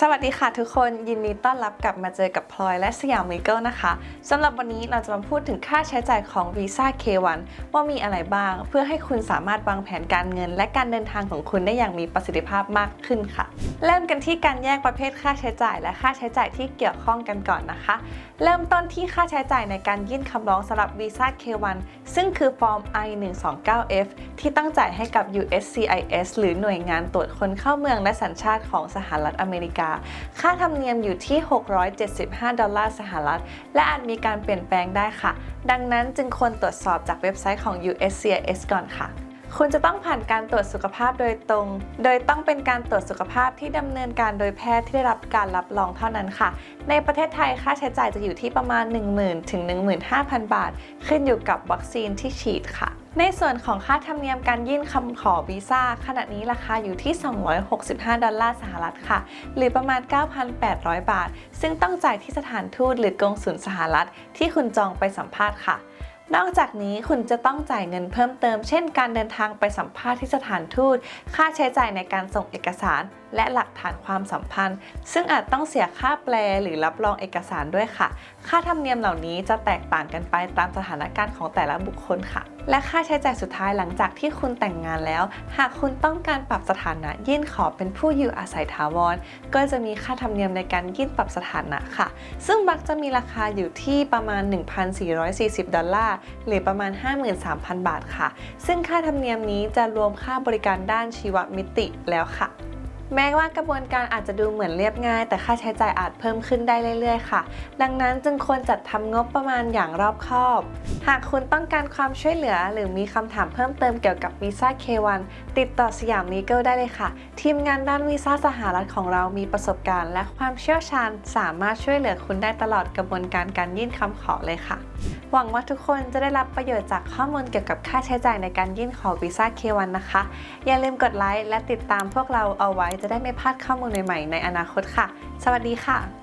สวัสดีค่ะทุกคนยินดีต้อนรับกลับมาเจอกับพลอยและสยามมิเกิลนะคะสำหรับวันนี้เราจะมาพูดถึงค่าใช้จ่ายของวีซ่า K1 ว่ามีอะไรบ้าง เพื่อให้คุณสามารถวางแผนการเงิน และการเดินทางของคุณได้อย่างมีประสิทธิภาพมากขึ้นค่ะ เริ่มกันที่การแยกประเภทค่าใช้จ่าย และค่าใช้จ่ายที่เกี่ยวข้องกันก่อนนะคะ เริ่มต้นที่ค่าใช้จ่ายในการยื่นคำร้องสำหรับวีซ่า K1 ซึ่งคือฟอร์ม I-129F ที่ต้องจ่ายให้กับ USCIS หรือหน่วยงานตรวจคนเข้าเมืองและสัญชาติของสหรัฐอเมริกาค่าธรรมเนียมอยู่ที่ 675 ดอลลาร์สหรัฐ และอาจมีการเปลี่ยนแปลงได้ค่ะ ดังนั้นจึงควรตรวจสอบจากเว็บไซต์ของ USCIS ก่อนค่ะคุณจะต้องผ่านการตรวจสุขภาพโดยตรง โดยต้องเป็นการตรวจสุขภาพที่ดำเนินการโดยแพทย์ที่ได้รับการรับรองเท่านั้นค่ะ ในประเทศไทยค่าใช้จ่ายจะอยู่ที่ประมาณ 10,000 ถึง 15,000 บาท ขึ้นอยู่กับวัคซีนที่ฉีดค่ะ ในส่วนของค่าธรรมเนียมการยื่นคำขอวีซ่าขณะนี้ราคาอยู่ที่ 265 ดอลลาร์สหรัฐค่ะ หรือประมาณ 9,800 บาท ซึ่งต้องจ่ายที่สถานทูตหรือกงสุลสหรัฐที่คุณจองไปสัมภาษณ์ค่ะ นอกจากนี้คุณจะต้องจ่ายเงินเพิ่มเติม เช่น การเดินทางไปสัมภาษณ์ที่สถานทูต ค่าใช้จ่ายในการส่งเอกสาร และหลักฐานความสัมพันธ์ ซึ่งอาจต้องเสียค่าแปลหรือรับรองเอกสารด้วยค่ะ ค่าธรรมเนียมเหล่านี้จะแตกต่างกันไปตามสถานการณ์ของแต่ละบุคคลค่ะ และค่าใช้จ่ายสุดท้ายหลังจากที่คุณแต่งงานแล้ว หากคุณต้องการปรับสถานะยื่นขอเป็นผู้อยู่อาศัยถาวร ก็จะมีค่าธรรมเนียมในการยื่นปรับสถานะค่ะ ซึ่งมักจะมีราคาอยู่ที่ประมาณ 1,440 ดอลลาร์หรือประมาณ 53,000 บาทค่ะ ซึ่งค่าธรรมเนียมนี้จะรวมค่าบริการด้านชีวมิติแล้วค่ะแม้ว่ากระบวนการอาจจะดูเหมือนเรียบง่าย แต่ค่าใช้จ่ายอาจเพิ่มขึ้นได้เรื่อยๆ ค่ะ ดังนั้นจึงควรจัดทำงบประมาณอย่างรอบคอบ หากคุณต้องการความช่วยเหลือ หรือมีคำถามเพิ่มเติมเกี่ยวกับวีซ่า K1 ติดต่อสยามลีเกิลได้เลยค่ะ ทีมงานด้านวีซ่าสหรัฐของเรามีประสบการณ์ และความเชี่ยวชาญ สามารถช่วยเหลือคุณได้ตลอดกระบวนการการยื่นคำขอเลยค่ะ หวังว่าทุกคนจะได้รับประโยชน์จากข้อมูลเกี่ยวกับค่าใช้จ่ายในการยื่นขอวีซ่า K1 นะคะ อย่าลืมกดไลค์และติดตามพวกเราเอาไว้จะได้ไม่พลาดข้อมูลใหม่ๆในอนาคตค่ะ สวัสดีค่ะ